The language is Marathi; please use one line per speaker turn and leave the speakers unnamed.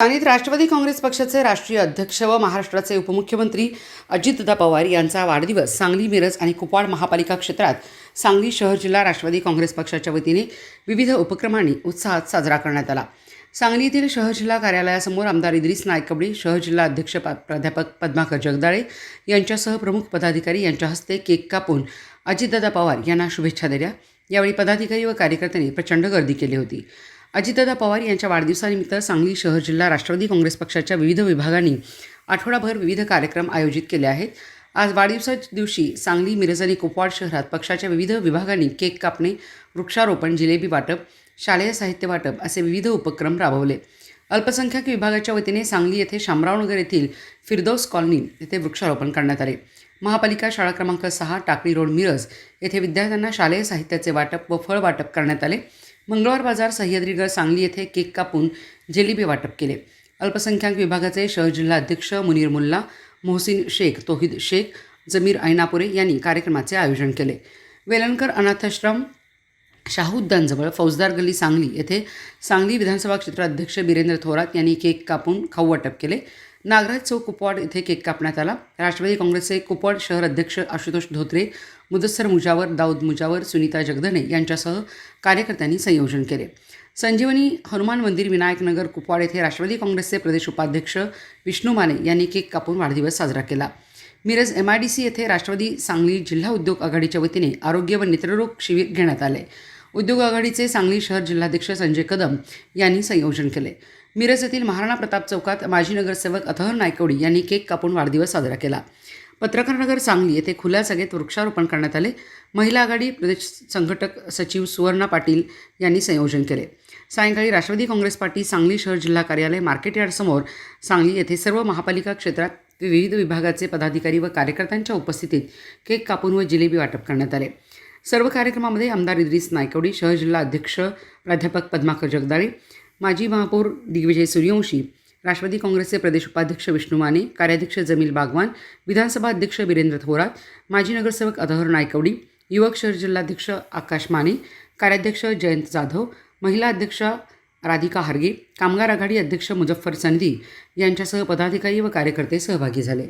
सांगलीत राष्ट्रवादी काँग्रेस पक्षाचे राष्ट्रीय अध्यक्ष व महाराष्ट्राचे उपमुख्यमंत्री अजितदा पवार यांचा वाढदिवस सांगली मिरज आणि कुपवाड महापालिका क्षेत्रात सांगली शहर जिल्हा राष्ट्रवादी काँग्रेस पक्षाच्या वतीने विविध उपक्रमांनी उत्साहात साजरा करण्यात आला. सांगली येथील शहर जिल्हा कार्यालयासमोर आमदार इद्रिस नायकबडी शहर जिल्हा अध्यक्ष प्राध्यापक पद्माकर जगदाळे यांच्यासह प्रमुख पदाधिकारी यांच्या हस्ते केक कापून अजितदादा पवार यांना शुभेच्छा दिल्या. यावेळी पदाधिकारी व कार्यकर्त्यांनी प्रचंड गर्दी केली होती. अजितदादा पवार यांच्या वाढदिवसानिमित्त सांगली शहर जिल्हा राष्ट्रवादी काँग्रेस पक्षाच्या विविध विभागांनी आठवडाभर विविध कार्यक्रम आयोजित केले आहेत. आज वाढदिवसाच्या दिवशी सांगली मिरज आणि कुपवाड शहरात पक्षाच्या विविध विभागांनी केक कापणे वृक्षारोपण जिलेबी वाटप शालेय साहित्य वाटप असे विविध उपक्रम राबवले. अल्पसंख्याक विभागाच्या वतीने सांगली येथे शामरावनगर येथील फिरदौस कॉलनी येथे वृक्षारोपण करण्यात आले. महापालिका शाळा क्रमांक सहा टाकळी रोड मिरज येथे विद्यार्थ्यांना शालेय साहित्याचे वाटप व फळ वाटप करण्यात आले. मंगळवार बाजार सह्याद्रीगड सांगली येथे केक कापून जिलेबी वाटप केले. अल्पसंख्याक विभागाचे शहर जिल्हा अध्यक्ष मुनीर मुल्ला मोहसिन शेख तोहिद शेख जमीर ऐनापुरे यांनी कार्यक्रमाचे आयोजन केले. वेलणकर अनाथाश्रम शाहूद्दानजवळ फौजदार गल्ली सांगली येथे सांगली विधानसभा क्षेत्राध्यक्ष बिरेंद्र थोरात यांनी केक कापून खाऊ वाटप केले. नागराज चौक कुपवाड येथे केक कापण्यात आला. राष्ट्रवादी काँग्रेसचे कुपवाड शहर अध्यक्ष आशुतोष धोत्रे मुदस्सर मुजावर दाऊद मुजावर सुनीता जगदने यांच्यासह कार्यकर्त्यांनी संयोजन केले. संजीवनी हनुमान मंदिर विनायकनगर कुपवाड येथे राष्ट्रवादी काँग्रेसचे प्रदेश उपाध्यक्ष विष्णू माने यांनी केक कापून वाढदिवस साजरा केला. Miraj M I D C येथे राष्ट्रवादी सांगली जिल्हा उद्योग आघाडीच्या वतीने आरोग्य व नेत्ररोग शिबिर घेण्यात आले. उद्योग आघाडीचे सांगली शहर जिल्हाध्यक्ष संजय कदम यांनी संयोजन केले. मिरज येथील महाराणा प्रताप चौकात माजी नगरसेवक अथहर नायकवडी यांनी केक कापून वाढदिवस साजरा केला. पत्रकार नगर सांगली येथे खुल्या जागेत वृक्षारोपण करण्यात आले. महिला आघाडी प्रदेश संघटक सचिव सुवर्णा पाटील यांनी संयोजन केले. सायंकाळी राष्ट्रवादी काँग्रेस पार्टी सांगली शहर जिल्हा कार्यालय मार्केट यार्डसमोर सांगली येथे सर्व महापालिका क्षेत्रात विविध विभागाचे पदाधिकारी व कार्यकर्त्यांच्या उपस्थितीत केक कापून व जिलेबी वाटप करण्यात आले. सर्व कार्यक्रमामध्ये आमदार इद्रिस नायकवडी शहर जिल्हा अध्यक्ष प्राध्यापक पद्माकर जगदाळे माजी महापौर दिग्विजय सूर्यवंशी राष्ट्रवादी काँग्रेसचे प्रदेश उपाध्यक्ष विष्णू माने कार्याध्यक्ष जमील बागवान विधानसभा अध्यक्ष वीरेंद्र थोरात माजी नगरसेवक अधहर नायकवडी युवक शहर जिल्हाध्यक्ष आकाश माने कार्याध्यक्ष जयंत जाधव महिला अध्यक्ष राधिका हार्गे कामगार आघाडी अध्यक्ष मुजफ्फर संधी यांच्यासह पदाधिकारी व कार्यकर्ते सहभागी झाले.